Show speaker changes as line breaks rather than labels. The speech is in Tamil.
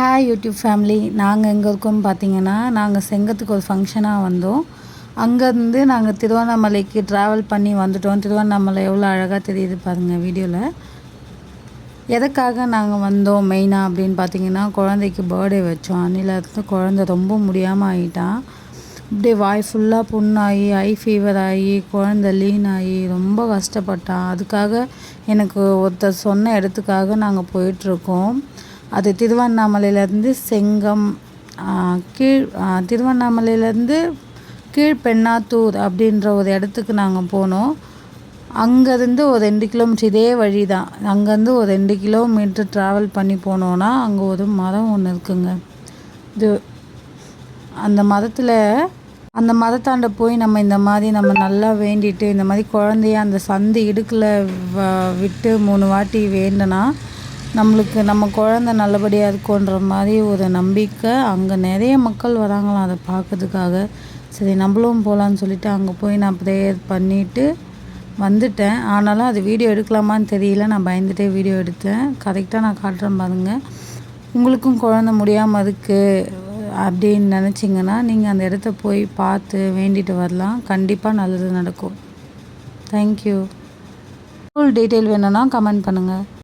ஹாய் யூடியூப் ஃபேமிலி நாங்கள் எங்கே இருக்கோம்னு பார்த்தீங்கன்னா நாங்கள் செங்கத்துக்கு ஒரு ஃபங்க்ஷனாக வந்தோம். அங்கேருந்து நாங்கள் திருவண்ணாமலைக்கு ட்ராவல் பண்ணி வந்துட்டோம். திருவண்ணாமலை எவ்வளோ அழகாக தெரியுது பாருங்கள் வீடியோவில் எதுக்காக நாங்கள் வந்தோம் மெயினாக அப்படின்னு பார்த்தீங்கன்னா குழந்தைக்கு பர்த்டே வச்சோம். அன்னிலருந்து குழந்தை ரொம்ப முடியாமல் ஆகிட்டான் அப்படியே வாய் ஃபுல்லாக புண்ணாகி ஐ ஃபீவர் ஆகி குழந்த லீன் ஆகி ரொம்ப கஷ்டப்பட்டான். அதுக்காக எனக்கு ஒருத்தர் சொன்ன இடத்துக்காக நாங்கள் போயிட்டுருக்கோம் அது திருவண்ணாமலையிலேருந்து செங்கம் கீழ் திருவண்ணாமலையிலேருந்து கீழ்பெண்ணாத்தூர் அப்படின்ற ஒரு இடத்துக்கு நாங்கள் போனோம். அங்கேருந்து ஒரு ரெண்டு கிலோமீட்டர் இதே வழி தான் அங்கேருந்து ஒரு ரெண்டு கிலோமீட்டர் ட்ராவல் பண்ணி போனோன்னா அங்கே ஒரு மரம் ஒன்று இருக்குங்க. இது அந்த மரத்தில் அந்த மரத்தாண்ட போய் நம்ம இந்த மாதிரி நம்ம நல்லா வேண்டிட்டு இந்த மாதிரி குழந்தைய அந்த சந்து இடுக்கில் விட்டு மூணு வாட்டி வேண்டினா நம்மளுக்கு நம்ம குழந்த நல்லபடியாக இருக்குன்ற மாதிரி ஒரு நம்பிக்கை. அங்கே நிறைய மக்கள் வராங்களாம் அதை பார்க்கறதுக்காக. சரி நம்மளும் போகலான்னு சொல்லிட்டு அங்கே போய் நான் ப்ரேயர் பண்ணிவிட்டு வந்துட்டேன். ஆனாலும் அது வீடியோ எடுக்கலாமான்னு தெரியல. நான் பயந்துகிட்டே வீடியோ எடுத்தேன். கரெக்டாக நான் காட்டுறேன் பாருங்கள் உங்களுக்கும் குழந்த முடியாமல் இருக்குது அப்படின்னு நினச்சிங்கன்னா நீங்கள் அந்த இடத்த போய் பார்த்து வேண்டிட்டு வரலாம். கண்டிப்பாக நல்லது நடக்கும். தேங்க்யூ ஃபுல் டீட்டெயில் வேணும்னா கமெண்ட் பண்ணுங்கள்